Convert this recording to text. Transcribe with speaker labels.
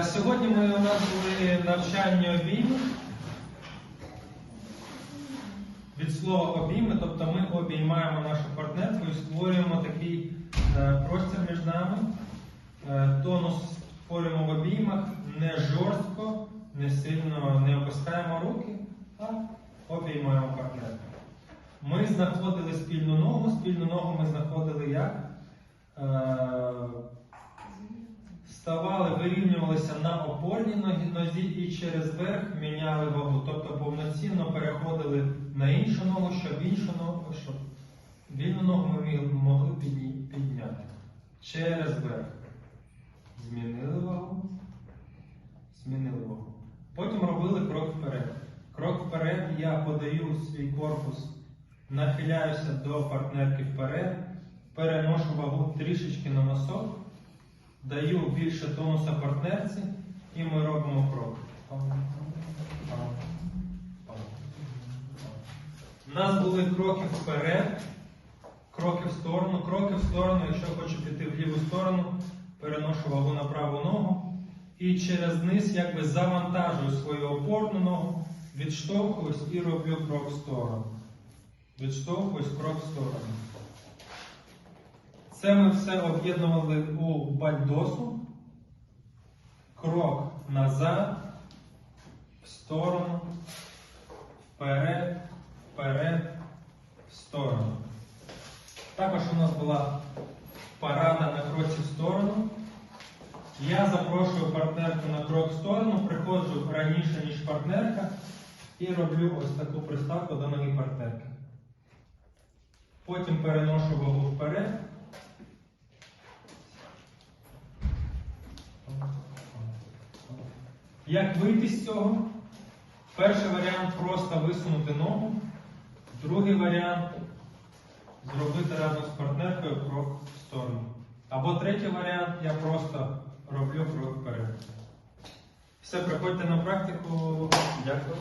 Speaker 1: Е, Сьогодні ми у нас були навчання обійми. Від слова обійми, тобто ми обіймаємо нашу партнерку і створюємо такий е, простір між нами. Е, Тонус створюємо в обіймах не жорстко, не сильно не опускаємо руки, а обіймаємо партнерку. Ми знаходили спільну ногу. Спільну ногу ми знаходили як? Ставали, вирівнювалися на опорній нозі і через верх міняли вагу. Тобто повноцінно переходили на іншу ногу, щоб іншу ногу, щоб вільну ногу ми могли підняти. Через верх. Змінили вагу. Змінили вагу. Потім робили крок вперед. Крок вперед я подаю свій корпус, нахиляюся до партнерки вперед, переношу вагу трішечки на носок, даю більше тонуса партнерці і ми робимо крок. У нас були кроки вперед, кроки в сторону, кроки в сторону, якщо хочу піти в ліву сторону, переношу вагу на праву ногу і через низ якби завантажую свою опорну ногу, відштовхуюсь і роблю крок в сторону. Відштовхуюсь крок в сторону. Це ми все об'єднували у бальдосу. Крок назад, в сторону, вперед, вперед, в сторону. Також у нас була парада на кроці в сторону. Я запрошую партнерку на крок в сторону, приходжу раніше, ніж партнерка, і роблю ось таку приставку до ноги партнерки. Потім переношу вагу вперед. Як вийти з цього? Перший варіант просто висунути ногу. Другий варіант зробити разом з партнеркою крок в сторону. Або третій варіант я просто роблю крок вперед. Все, приходьте на практику. Дякую.